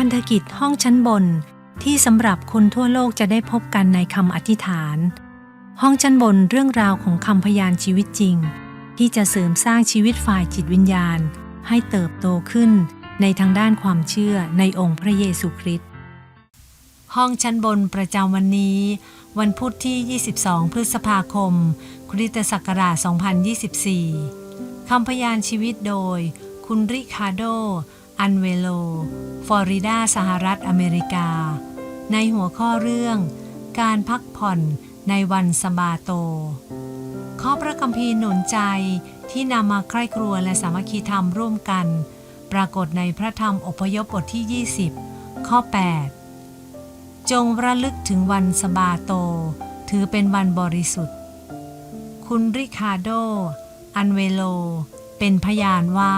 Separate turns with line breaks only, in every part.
พันธกิจห้องชั้นบน ที่สำหรับคนทั่วโลกจะได้พบกันในคำอธิษฐาน ห้องชั้นบนเรื่องราวของคำพยานชีวิตจริง ที่จะเสริมสร้างชีวิตฝ่ายจิตวิญญาณ ให้เติบโตขึ้นในทางด้านความเชื่อในองค์พระเยซูคริสต์ห้องชั้นบนประจำวันนี้ วันพุธที่ 22 พฤษภาคม คริสตศักราช 2024 คำพยานชีวิตโดย คุณริคาโด อันเวโล ฟลอริดา สหรัฐอเมริกา ในหัวข้อเรื่อง การพักผ่อนในวันสบาโต ข้อพระคัมภีร์หนุนใจที่นำมาใคร่ครัวและสามัคคีธรรมร่วมกัน ปรากฏในพระธรรมอพยพบทที่ 20 ข้อ 8 จงระลึกถึงวันสบาโต ถือเป็นวันบริสุทธิ์ คุณริคาโด อันเวโล เป็นพยานว่า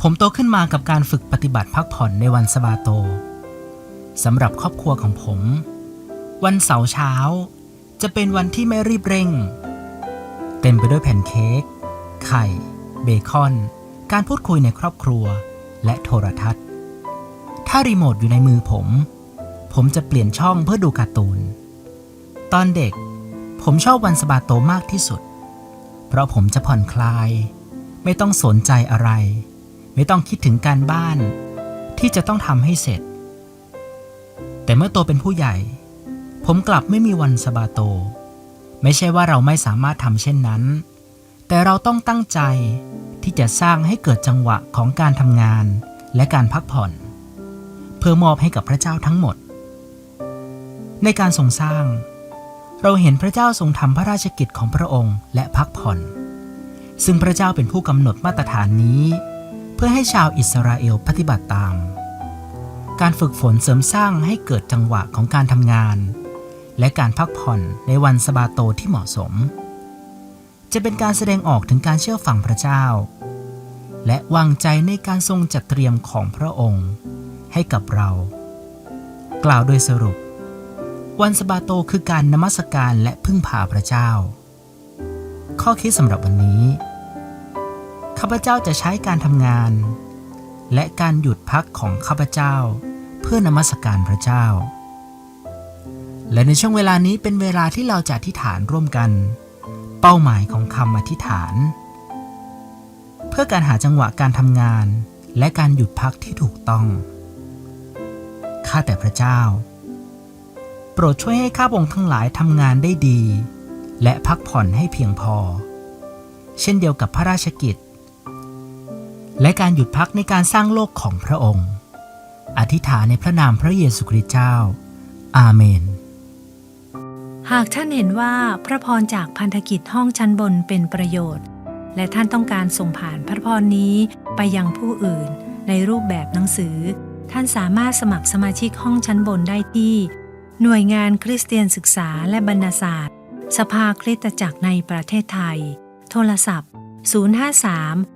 ผมโตขึ้นมากับการฝึกปฏิบัติพักผ่อนในวันสบาโตสำหรับครอบครัวของผม วันเสาร์เช้า จะเป็นวันที่ไม่รีบเร่ง เต็มไปด้วยแผ่นเค้ก ไข่ เบคอน การพูดคุยในครอบครัว และโทรทัศน์ ถ้ารีโมทอยู่ในมือผม ผมจะเปลี่ยนช่องเพื่อดูการ์ตูน ตอนเด็ก ผมชอบวันสบาโตมากที่สุด เพราะผมจะผ่อนคลาย ไม่ต้องสนใจอะไร ไม่ต้องคิดถึงการบ้านที่จะต้องทำให้เสร็จ แต่เมื่อโตเป็นผู้ใหญ่ ผมกลับไม่มีวันสบาโต ไม่ใช่ว่าเราไม่สามารถทำเช่นนั้น แต่เราต้องตั้งใจที่จะสร้างให้เกิดจังหวะของการทำงานและการพักผ่อน เพื่อมอบให้กับพระเจ้าทั้งหมด ในการทรงสร้าง เราเห็นพระเจ้าทรงทำพระราชกิจของพระองค์และพักผ่อน ซึ่งพระเจ้าเป็นผู้กำหนดมาตรฐานนี้ เพื่อให้ชาวอิสราเอลปฏิบัติตาม การฝึกฝนเสริมสร้างให้เกิดจังหวะของการทำงาน และการพักผ่อนในวันสบาโตที่เหมาะสม จะเป็นการแสดงออกถึงการเชื่อฟังพระเจ้า และวางใจในการทรงจัดเตรียมของพระองค์ ให้กับเรา กล่าวโดยสรุป วันสบาโตคือการนมัสการและพึ่งพาพระเจ้า ข้อคิดสำหรับวันนี้ ข้าพเจ้าจะใช้การทำงาน และการหยุดพักของข้าพเจ้า เพื่อนมัสการพระเจ้า และในช่วงเวลานี้เป็นเวลาที่เราจะอธิษฐานร่วมกัน เป้าหมายของคำอธิษฐาน เพื่อการหาจังหวะการทำงาน และการหยุดพักที่ถูกต้องข้าแต่พระเจ้า โปรดช่วยให้ข้าพงทั้งหลายทำงานได้ดี และพักผ่อนให้เพียงพอ เช่นเดียวกับพระราชกิจ และการหยุดพักในการสร้างโลกของพระองค์ อธิษฐานในพระนามพระเยซูคริสต์เจ้า อาเมน
หากท่านเห็นว่าพระพรจากพันธกิจห้องชั้นบนเป็นประโยชน์ และท่านต้องการส่งผ่านพระพรนี้ไปยังผู้อื่น ในรูปแบบหนังสือ ท่านสามารถสมัครสมาชิกห้องชั้นบนได้ที่ หน่วยงานคริสเตียนศึกษาและบรรณศาสตร์ สภาคริสตจักรในประเทศไทย โทรศัพท์ 053